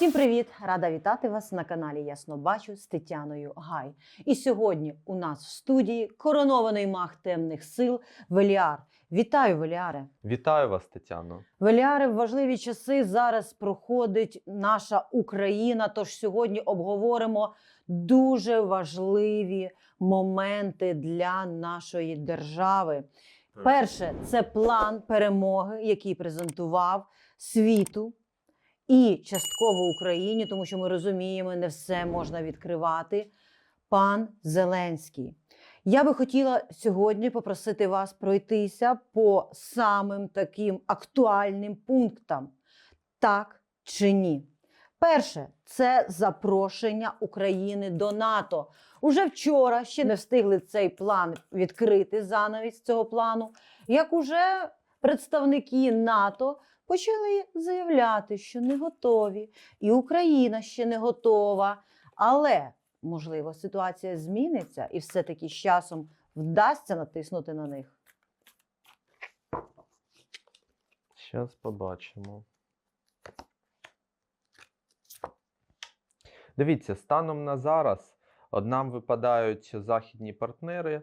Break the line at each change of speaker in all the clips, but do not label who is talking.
Всім привіт! Рада вітати вас на каналі Ясно Бачу з Тетяною Гай. І сьогодні у нас в студії коронований маг темних сил Веліар. Вітаю, Веліаре!
Вітаю вас, Тетяно.
Веліаре, в важливі часи зараз проходить наша Україна. Тож сьогодні обговоримо дуже важливі моменти для нашої держави. Перше, це план перемоги, який презентував світу і частково Україні, тому що ми розуміємо, не все можна відкривати. Пан Зеленський. Я би хотіла сьогодні попросити вас пройтися по самим таким актуальним пунктам, так чи ні. Перше це запрошення України до НАТО. Уже вчора ще не встигли цей план відкрити занавіс цього плану. Як уже представники НАТО почали заявляти, що не готові, і Україна ще не готова. Але можливо ситуація зміниться, і все-таки з часом вдасться натиснути на них.
Зараз побачимо. Дивіться, станом на зараз нам випадають західні партнери е,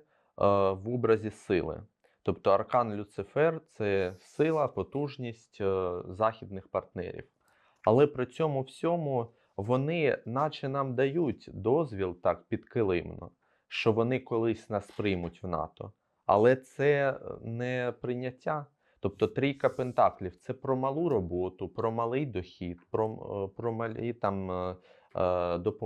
в образі сили. Тобто Аркан Люцифер це сила, потужність е, західних партнерів. Але при цьому всьому вони, наче нам дають дозвіл так підкилимно, що вони колись нас приймуть в НАТО. Але це е, не прийняття. Тобто трійка пентаклів це про малу роботу, про малий дохід, про, е, про малі там.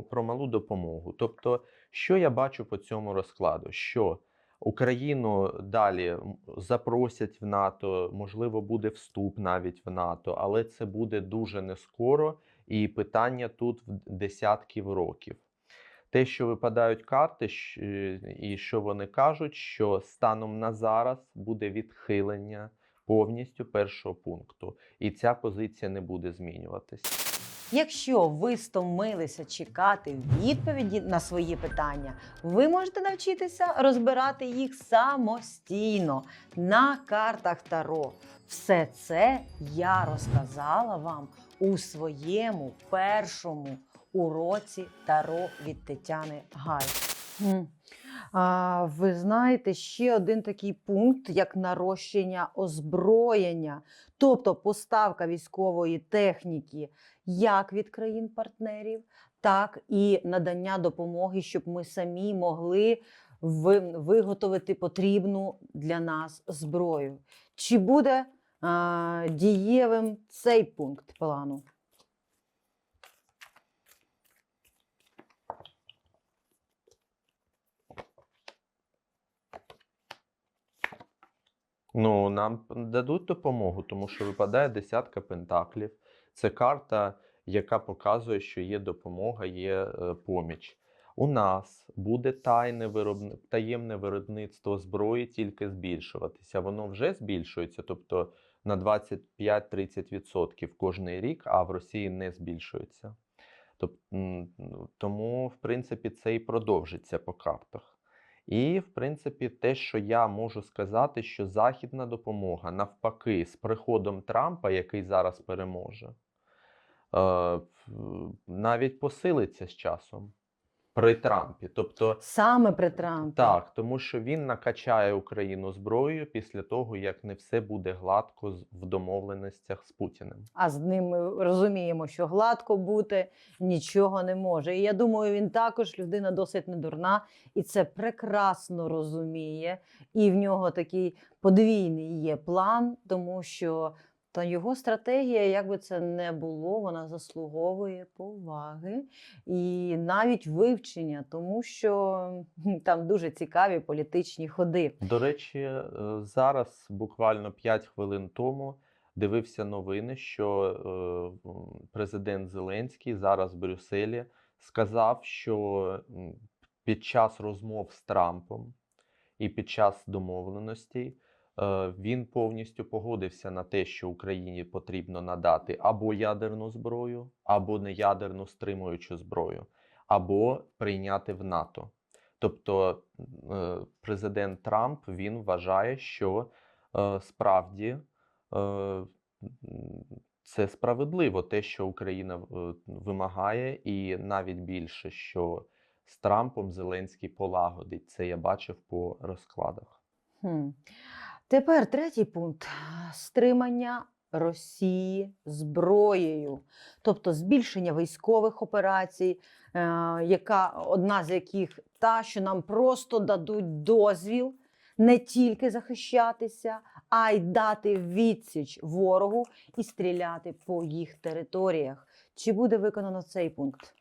про малу допомогу. Тобто, що я бачу по цьому розкладу? Що Україну далі запросять в НАТО, можливо, буде вступ навіть в НАТО, але це буде дуже не скоро, і питання тут в десятків років. Те, що випадають карти, і що вони кажуть, що станом на зараз буде відхилення повністю першого пункту, і ця позиція не буде змінюватись.
Якщо ви стомилися чекати відповіді на свої питання, ви можете навчитися розбирати їх самостійно на картах Таро. Все це я розказала вам у своєму першому уроці Таро від Тетяни Гай. Ви знаєте, ще один такий пункт, як нарощення озброєння, тобто поставка військової техніки як від країн-партнерів, так і надання допомоги, щоб ми самі могли виготовити потрібну для нас зброю. Чи буде а, дієвим цей пункт плану?
Ну, нам дадуть допомогу, тому що випадає десятка пентаклів. Це карта, яка показує, що є допомога, є е, поміч. У нас буде тайне виробни... таємне виробництво зброї тільки збільшуватися. Воно вже збільшується, тобто на 25-30% кожний рік, а в Росії не збільшується. Тоб... м, ну, Тому, в принципі, це і продовжиться по картах. І, в принципі, те, що я можу сказати, що західна допомога, навпаки, з приходом Трампа, який зараз переможе, е, навіть посилиться з часом при Трампі. Тобто,
Саме при Трампі.
так, тому що він накачає Україну зброєю після того, як не все буде гладко в домовленостях з Путіним.
А з ним ми розуміємо, що гладко бути нічого не може. І я думаю, він також людина досить недурна і це прекрасно розуміє. І в нього такий подвійний є план, тому що та його стратегія, як би це не було, вона заслуговує поваги і навіть вивчення, тому що там дуже цікаві політичні ходи.
До речі, е, зараз буквально 5 хвилин тому дивився новини, що е, президент Зеленський зараз в Брюсселі сказав, що під час розмов з Трампом і під час домовленостей він повністю погодився на те, що Україні потрібно надати або ядерну зброю, або неядерну стримуючу зброю, або прийняти в НАТО. Тобто е, президент Трамп він вважає, що е, справді е, це справедливо, те, що Україна е, вимагає, і навіть більше, що з Трампом Зеленський полагодить. Це я бачив по розкладах.
Хм. Тепер третій пункт стримання Росії зброєю, тобто збільшення військових операцій, е, яка одна з яких та, що нам просто дадуть дозвіл не тільки захищатися, а й дати відсіч ворогу і стріляти по їх територіях. Чи буде виконано цей пункт?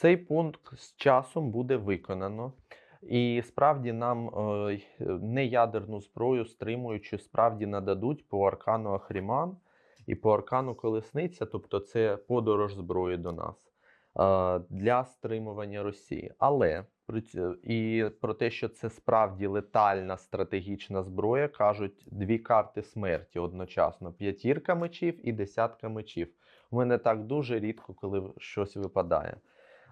Цей пункт з часом буде виконано. І справді нам е, й- не ядерну зброю стримуючи, справді нададуть по аркану Ахріман і по аркану Колесниця, тобто це подорож зброї до нас е, для стримування Росії. Але і про те, що це справді летальна стратегічна зброя, кажуть дві карти смерті одночасно: п'ятірка мечів і десятка мечів. У мене так дуже рідко, коли щось випадає.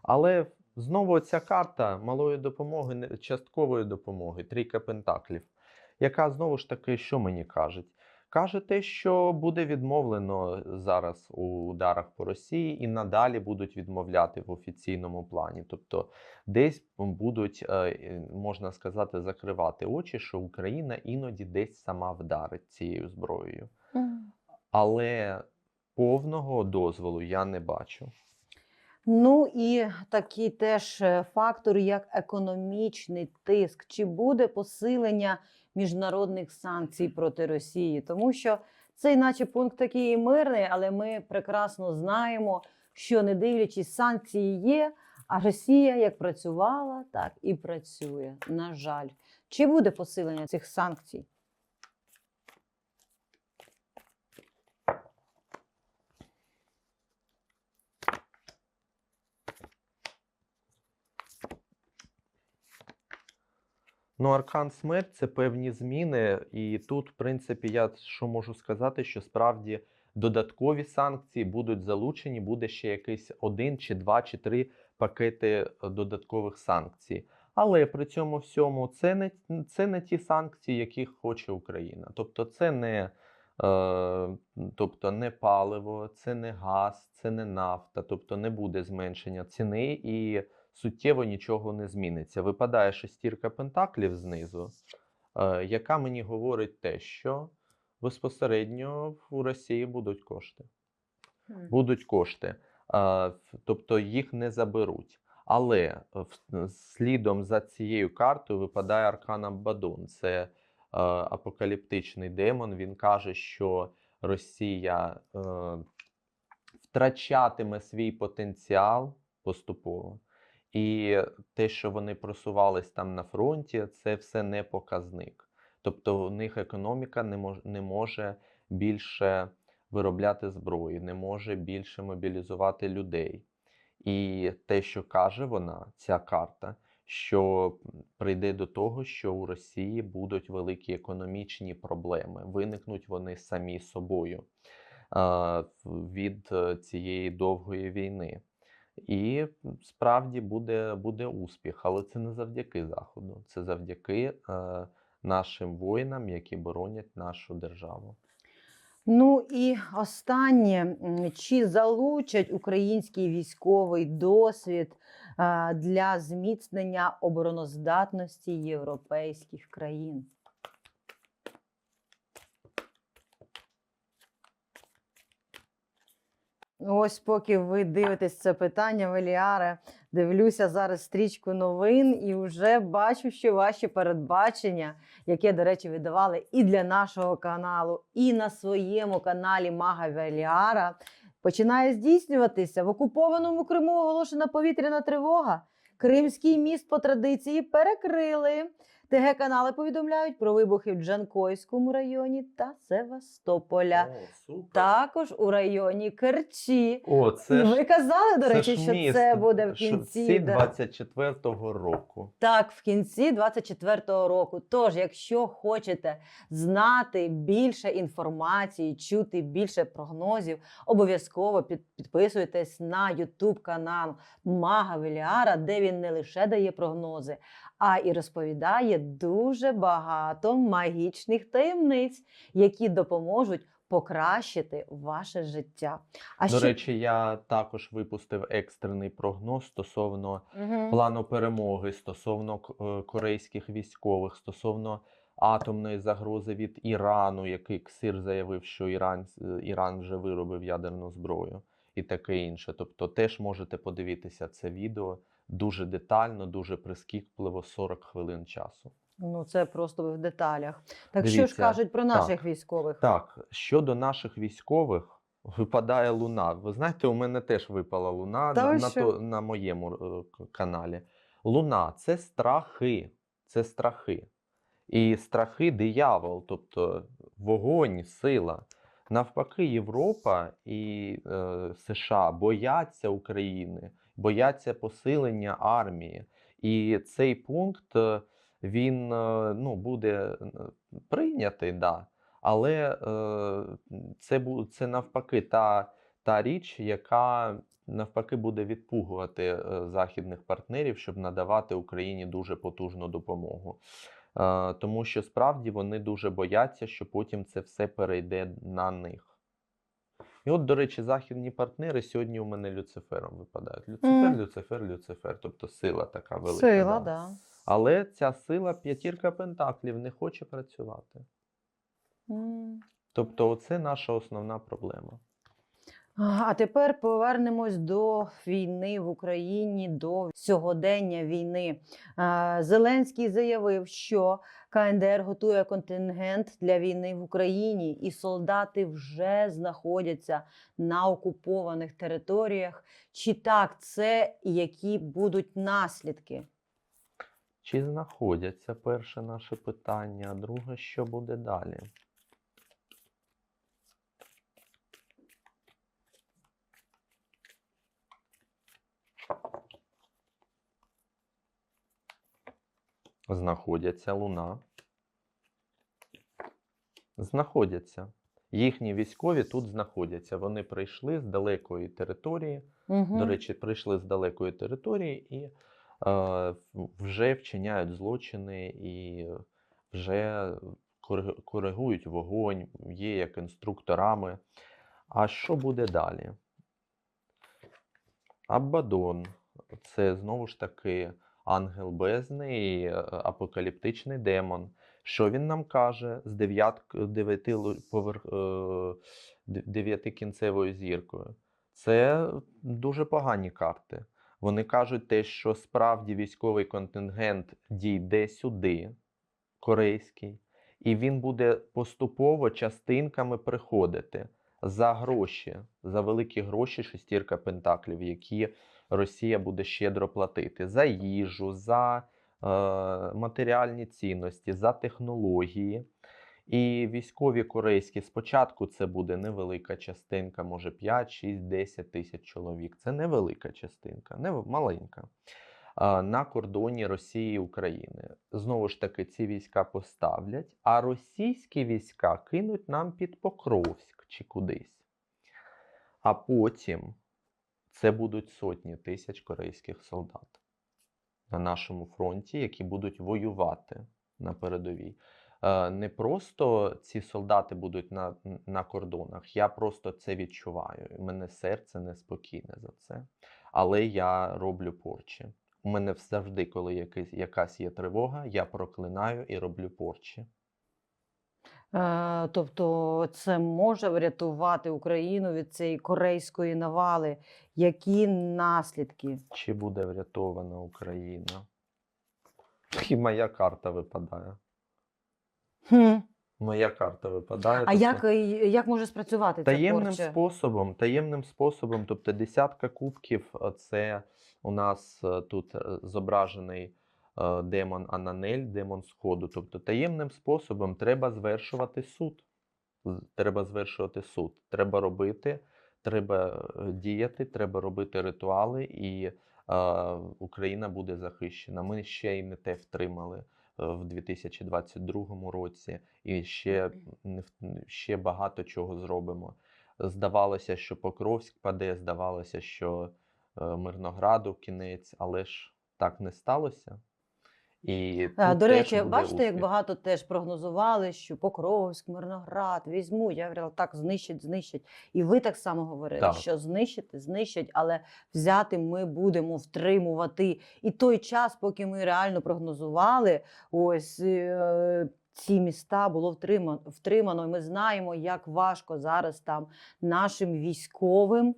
Але знову ця карта малої допомоги, часткової допомоги, трійка пентаклів, яка знову ж таки, що мені кажуть? Каже те, що буде відмовлено зараз у ударах по Росії і надалі будуть відмовляти в офіційному плані. Тобто десь будуть, е, можна сказати, закривати очі, що Україна іноді десь сама вдарить цією зброєю. Але повного дозволу я не бачу.
Ну і такий теж е, фактор, як економічний тиск. Чи буде посилення міжнародних санкцій проти Росії? Тому що цей, наче пункт такий мирний, але ми прекрасно знаємо, що не дивлячись, санкції є, а Росія як працювала, так і працює. На жаль, чи буде посилення цих санкцій?
Ну, аркан смерть це певні зміни, і тут, в принципі, я що можу сказати, що справді додаткові санкції будуть залучені, буде ще якийсь один чи два чи три пакети е, додаткових санкцій. Але при цьому всьому це не, це не ті санкції, яких хоче Україна. Тобто, це не, е, тобто не паливо, це не газ, це не нафта, тобто не буде зменшення ціни і суттєво нічого не зміниться. Випадає шестірка пентаклів знизу, е, яка мені говорить те, що безпосередньо у Росії будуть кошти. Будуть кошти, тобто їх не заберуть. Але слідом за цією картою випадає аркан Абадон. Це е, апокаліптичний демон. Він каже, що Росія е, втрачатиме свій потенціал поступово. І те, що вони просувались там на фронті, це все не показник. Тобто у них економіка не може, не може більше виробляти зброї, не може більше мобілізувати людей. І те, що каже вона, ця карта, що прийде до того, що у Росії будуть великі економічні проблеми, виникнуть вони самі собою в- від е, цієї довгої війни. І справді буде, буде успіх, але це не завдяки Заходу, це завдяки е, нашим воїнам, які боронять нашу державу.
Ну і останнє, чи залучать український військовий досвід е, для зміцнення обороноздатності європейських країн? Ось поки ви дивитесь це питання, Веліаре, дивлюся зараз стрічку новин і вже бачу, що ваші передбачення, яке, до речі, видавали і для нашого каналу, і на своєму каналі Мага Веліара, починає здійснюватися. В окупованому Криму оголошена повітряна тривога. Кримський міст по традиції перекрили. ТГ-канали повідомляють про вибухи в Джанкойському районі та Севастополя.
О, супер.
Також у районі Керчі.
О, це ж
ви казали, до
це
речі,
ж
що
міст.
це буде в кінці.
24-го року.
Так, в кінці 24-го року. Тож, якщо хочете знати більше інформації, чути більше прогнозів, обов'язково підписуйтесь на YouTube канал Мага Веліара, де він не лише дає прогнози, а і розповідає дуже багато магічних таємниць, які допоможуть покращити ваше життя. А
До
ще-
речі, я також випустив екстрений прогноз стосовно
Мгм.
плану перемоги стосовно е, корейських військових, стосовно атомної загрози від Ірану, який Ксир заявив, що Іран, е, Іран вже виробив ядерну зброю і таке інше. Тобто теж можете подивитися це відео дуже детально, дуже прискіпливо 40 хвилин часу.
Ну, це просто в деталях. Так що ж кажуть про наших військових?
Так, щодо наших військових, випадає луна. Ви знаєте, у мене теж випала луна
Та
на,
ви
на, то, на моєму е, каналі. Луна це страхи. Це страхи. І страхи диявол, тобто вогонь, сила. Навпаки, Європа і е, США бояться України, бояться посилення армії. І цей пункт е, він е, ну, буде е, прийнятий, да. але це, це навпаки та, та річ, яка навпаки буде відпугувати західних партнерів, щоб надавати Україні дуже потужну допомогу. Тому що справді вони дуже бояться, що потім це все перейде на них. І от, до речі, західні партнери сьогодні у мене Люцифером випадають. Люцифер,
Мгм.
Люцифер, Люцифер. Тобто сила така велика.
Сила,
да.
да.
Але ця сила п'ятірка пентаклів не хоче працювати.
М.
Тобто, оце наша основна проблема.
А тепер повернемось до війни в Україні, до сьогодення війни. Зеленський заявив, що КНДР готує контингент для війни в Україні, і солдати вже знаходяться на окупованих територіях. Чи так це і які будуть наслідки?
Чи знаходяться перше наше питання, друге, що буде далі? Знаходяться луна. Знаходяться. Їхні військові тут знаходяться. Вони прийшли з далекої території.
Угу.
До речі, прийшли з далекої території і е, вже вчиняють злочини і вже коригують вогонь, є як інструкторами. А що буде далі? Абадон це знову ж таки ангел бездни е, апокаліптичний демон. Що він нам каже з е, дев'ятикінцевою зіркою? Це дуже погані карти. Вони кажуть те, що справді військовий контингент дійде сюди, корейський, і він буде поступово частинками приходити за гроші, за великі гроші, шестірка пентаклів, які Росія буде щедро платити за їжу, за е, матеріальні цінності, за технології. І військові корейські спочатку це буде невелика частинка, може 5, 6, 10 тисяч чоловік. Це невелика частинка, не маленька. а, На кордоні Росії і України. Знову ж таки, ці війська поставлять, а російські війська кинуть нам під Покровськ чи кудись. А потім це будуть сотні тисяч корейських солдат на нашому фронті, які будуть воювати на передовій. Е, Не просто ці солдати будуть на, на кордонах, я просто це відчуваю. У мене серце неспокійне за це. Але я роблю порчі. У мене завжди, коли якась, якась є тривога, я проклинаю і роблю порчі.
Е, тобто це може врятувати Україну від цієї корейської навали. Які наслідки?
Чи буде врятована Україна? І моя карта випадає.
Хм.
Моя карта випадає.
А
тобто-
як, е, як може спрацювати
Таємним
порча?
способом, таємним способом, тобто десятка кубків, е, це у нас тут зображений демон Ананель, демон Сходу. Тобто таємним способом треба звершувати суд. Треба звершувати суд. Треба робити, треба е, діяти, треба робити ритуали, і е, Україна буде захищена. Ми ще й не те втримали е, в 2022 році, і ще, ще багато чого зробимо. Здавалося, що Покровськ паде, здавалося, що е, Мирнограду кінець, але ж так не сталося. І
А, До речі, бачите, як багато теж прогнозували, що Покровськ, Мирноград візьмуть. Я говорила, так, знищать, знищать. І ви так само говорили,
Так.
що знищити, знищать, але взяти ми будемо втримувати. І той час, поки ми реально прогнозували, ось. е, Ці міста було втримано, втримано. І ми знаємо, як важко зараз там нашим військовим.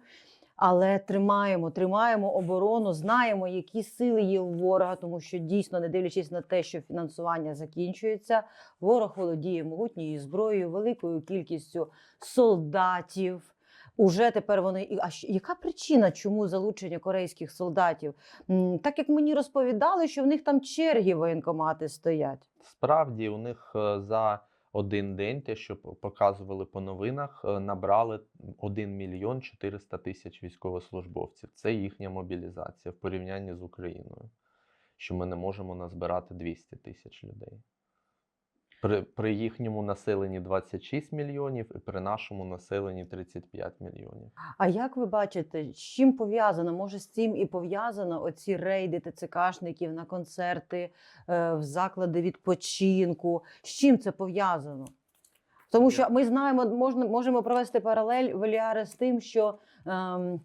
Але тримаємо, тримаємо оборону, знаємо, які сили є у ворога, тому що дійсно, не дивлячись на те, що фінансування закінчується, ворог володіє могутньою зброєю, великою кількістю солдатів. Уже тепер вони а яка причина, чому залучення корейських солдатів? Так як мені розповідали, що в них там черги воєнкомати стоять.
Справді, у них е, за один день, те, що показували по новинах, е, набрали 1 мільйон 400 тисяч військовослужбовців. Це їхня мобілізація в порівнянні з Україною, що ми не можемо назбирати 200 тисяч людей. При, при їхньому населенні 26 мільйонів і при нашому населенні 35 мільйонів.
А як ви бачите, з чим пов'язано? Може, з цим і пов'язано оці рейди ТЦКшників на концерти, е, в заклади відпочинку? З чим це пов'язано? Тому що ми знаємо, можна, можемо провести паралель Веліари з тим, що ем,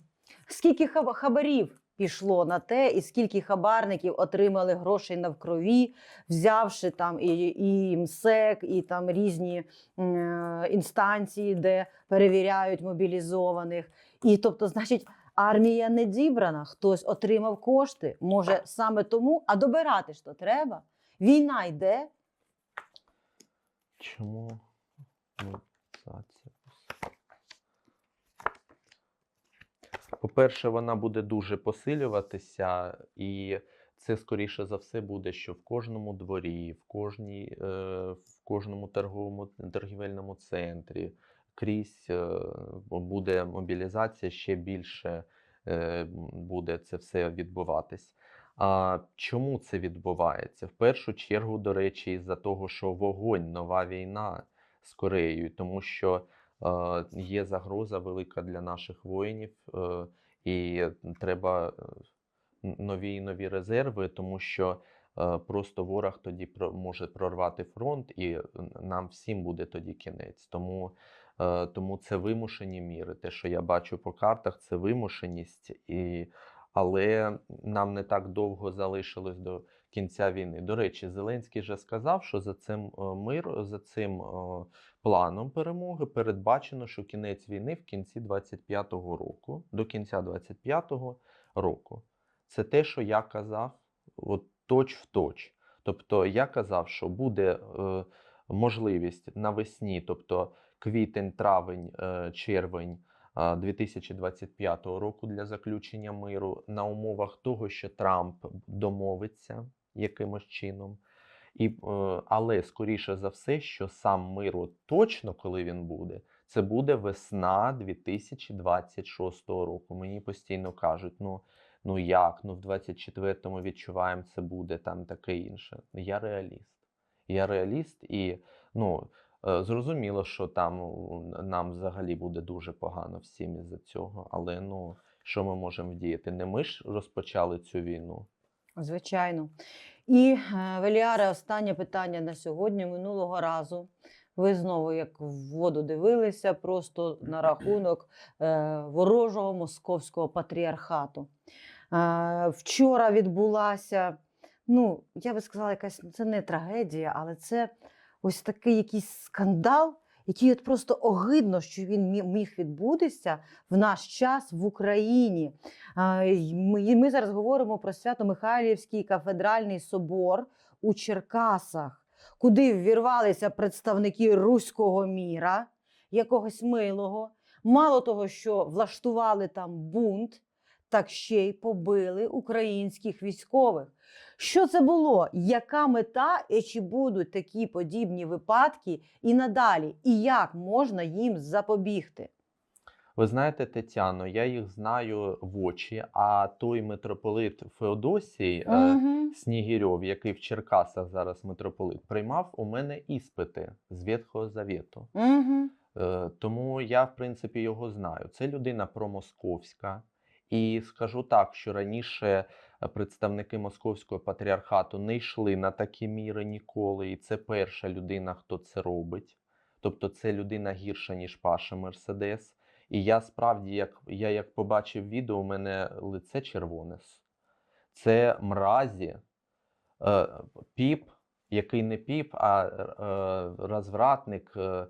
скільки хаб- хабарів пішло на те, і скільки хабарників отримали грошей навкрові, взявши там і, і МСЕК, і там різні е, інстанції, де перевіряють мобілізованих. І тобто, значить, армія не дібрана, хтось отримав кошти. Може, саме тому, а добирати ж то треба. Війна йде,
Чому мобілізація? По-перше, вона буде дуже посилюватися, і це, скоріше за все, буде, що в кожному дворі, в, кожній, е, в кожному торговому торгівельному центрі крізь е, буде мобілізація ще більше е, буде це все відбуватись. А чому це відбувається? В першу чергу, до речі, із-за того, що вогонь, нова війна з Кореєю, тому що є загроза велика для наших воїнів, е, і треба е, нові і нові резерви, тому що е, просто ворог тоді може прорвати фронт, і нам всім буде тоді кінець. Тому, тому це вимушені міри. Те, що я бачу по картах, це вимушеність, і, але нам не так довго залишилось до кінця війни. До речі, Зеленський вже сказав, що за цим е, мир, за цим е, планом перемоги передбачено, що кінець війни в кінці 25-го року, до кінця 25-го року. Це те, що я казав, от точ в точ. Тобто я казав, що буде е, можливість навесні, тобто квітень, травень, червень 2025 року для заключення миру на умовах того, що Трамп домовиться якимось чином. І, е, але скоріше за все, що сам мир от точно, коли він буде, це буде весна 2026 року. Мені постійно кажуть, ну, ну як, ну в 24-му відчуваємо, це буде там таке інше. Я реаліст. Я реаліст, і ну, зрозуміло, що там нам взагалі буде дуже погано всім із-за цього. Але ну, що ми можемо вдіяти? Не ми ж розпочали цю війну.
Звичайно. І е, Веліаре, останнє питання на сьогодні. Минулого разу ви знову, як в воду дивилися, просто на рахунок е, ворожого московського патріархату. Е, вчора відбулася, ну, я би сказала, якась це не трагедія, але це ось такий якийсь скандал, який от просто огидно, що він міг відбутися в наш час в Україні. Ми, зараз говоримо про Свято-Михайлівський кафедральний собор у Черкасах, куди ввірвалися представники руського міра, якогось милого. Мало того, що влаштували там бунт, так ще й побили українських військових. Що це було? Яка мета і чи будуть такі подібні випадки і надалі? І як можна їм запобігти?
Ви знаєте, Тетяно, я їх знаю в очі, а той митрополит Феодосій е, Снігірьов, який в Черкасах зараз митрополит, приймав у мене іспити з Ветхого Завіту. Е, Тому я, в принципі, його знаю. Це людина промосковська. І скажу так, що раніше е, представники московського патріархату не йшли на такі міри ніколи. І це перша людина, хто це робить. Тобто це людина гірша, ніж Паша Мерседес. І я справді, як я як побачив відео, у мене лице червоне. Це мразі, е, піп, який не піп, а е, розвратник, е,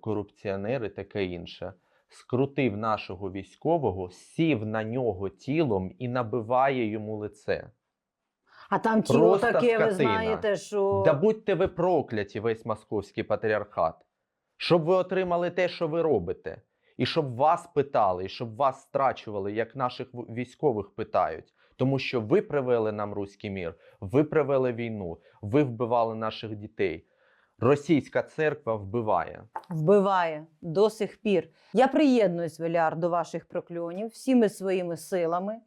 корупціонер і таке інше. Скрутив нашого військового, сів на нього тілом і набиває йому лице.
А там тіло
Просто
таке, ви знаєте, що
Да будьте ви прокляті, весь московський патріархат, щоб ви отримали те, що ви робите, і щоб вас питали, і щоб вас страчували, як наших військових питають. Тому що ви привели нам руський мір, ви привели війну, ви вбивали наших дітей. Російська церква вбиває.
вбиває до сих пір. Я приєднуюсь, Веляр, до ваших прокльонів всіми своїми силами, е,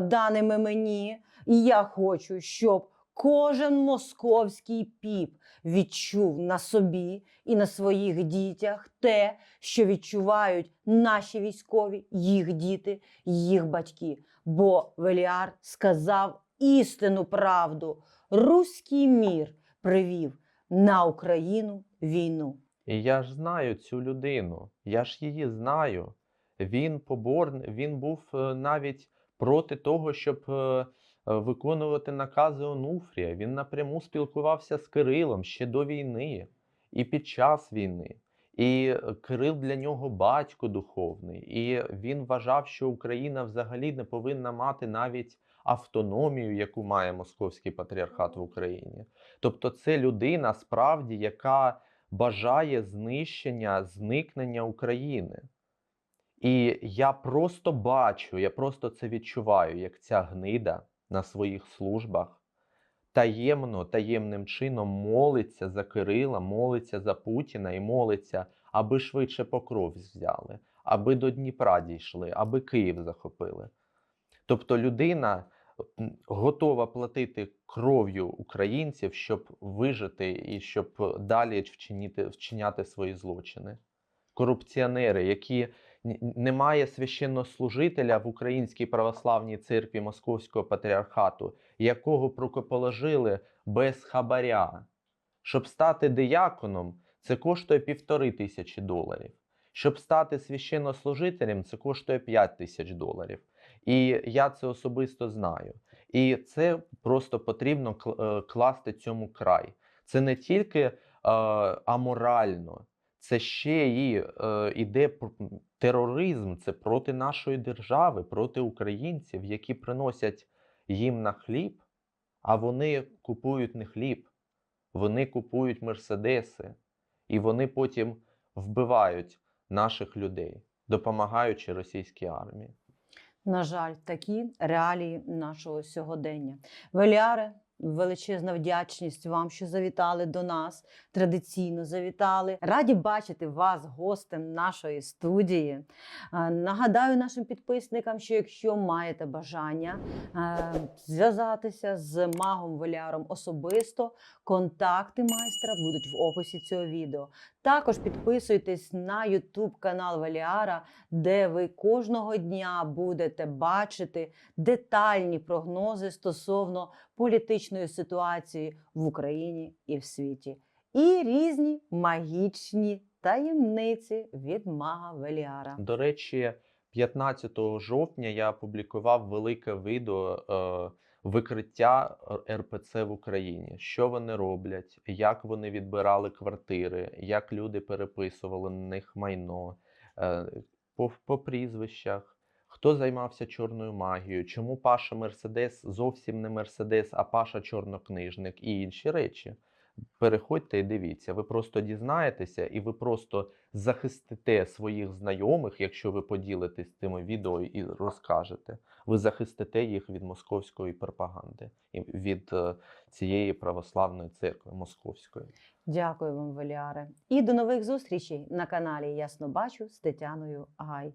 даними мені. І я хочу, щоб кожен московський піп відчув на собі і на своїх дітях те, що відчувають наші військові, їх діти, їх батьки. Бо Веліар сказав істинну правду. Руський мір привів на Україну війну.
І я ж знаю цю людину, я ж її знаю. Він поборн, він був е, навіть проти того, щоб е, е, виконувати накази Онуфрія. Він напряму спілкувався з Кирилом ще до війни і під час війни. І е, Кирил для нього батько духовний, і він вважав, що Україна взагалі не повинна мати навіть автономію, яку має московський патріархат в Україні. Тобто, це людина справді, яка бажає знищення, зникнення України. І я просто бачу, я просто це відчуваю, як ця гнида на своїх службах таємно, таємним чином молиться за Кирила, молиться за Путіна і молиться, аби швидше покров взяли, аби до Дніпра дійшли, аби Київ захопили. Тобто людина готова платити кров'ю українців, щоб вижити і щоб далі вчиніти, вчиняти свої злочини. Корупціонери, які немає священнослужителя в Українській православній церкві Московського патріархату, якого рукоположили без хабаря. Щоб стати дияконом, це коштує півтори тисячі доларів. Щоб стати священнослужителем, це коштує 5 тисяч доларів. І я це особисто знаю. І це просто потрібно е, класти цьому край. Це не тільки е, аморально, це ще і е, іде тероризм. Це проти нашої держави, проти українців, які приносять їм на хліб, а вони купують не хліб, вони купують мерседеси, і вони потім вбивають наших людей, допомагаючи російській армії.
На жаль, такі реалії нашого сьогодення. Веляре, величезна вдячність вам, що завітали до нас. Традиційно завітали. Раді бачити вас гостем нашої студії. Е, Нагадаю нашим підписникам, що якщо маєте бажання е, зв'язатися з магом Веляром особисто, контакти майстра будуть в описі цього відео. Також підписуйтесь на YouTube канал Веліара, де ви кожного дня будете бачити детальні прогнози стосовно політичної ситуації в Україні і в світі, і різні магічні таємниці від мага Веліара.
До речі, 15 жовтня я опублікував велике відео е, викриття РПЦ в Україні. Що вони роблять, як вони відбирали квартири, як люди переписували на них майно е, по, по прізвищах. Хто займався чорною магією? Чому Паша Мерседес зовсім не Мерседес, а Паша чорнокнижник і інші речі? Переходьте і дивіться. Ви просто дізнаєтеся, і ви просто захистите своїх знайомих, якщо ви поділитесь цими відео і розкажете. Ви захистите їх від московської пропаганди і від е, цієї православної церкви московської.
Дякую вам, Веліаре. І до нових зустрічей на каналі Ясно Бачу з Тетяною Гай.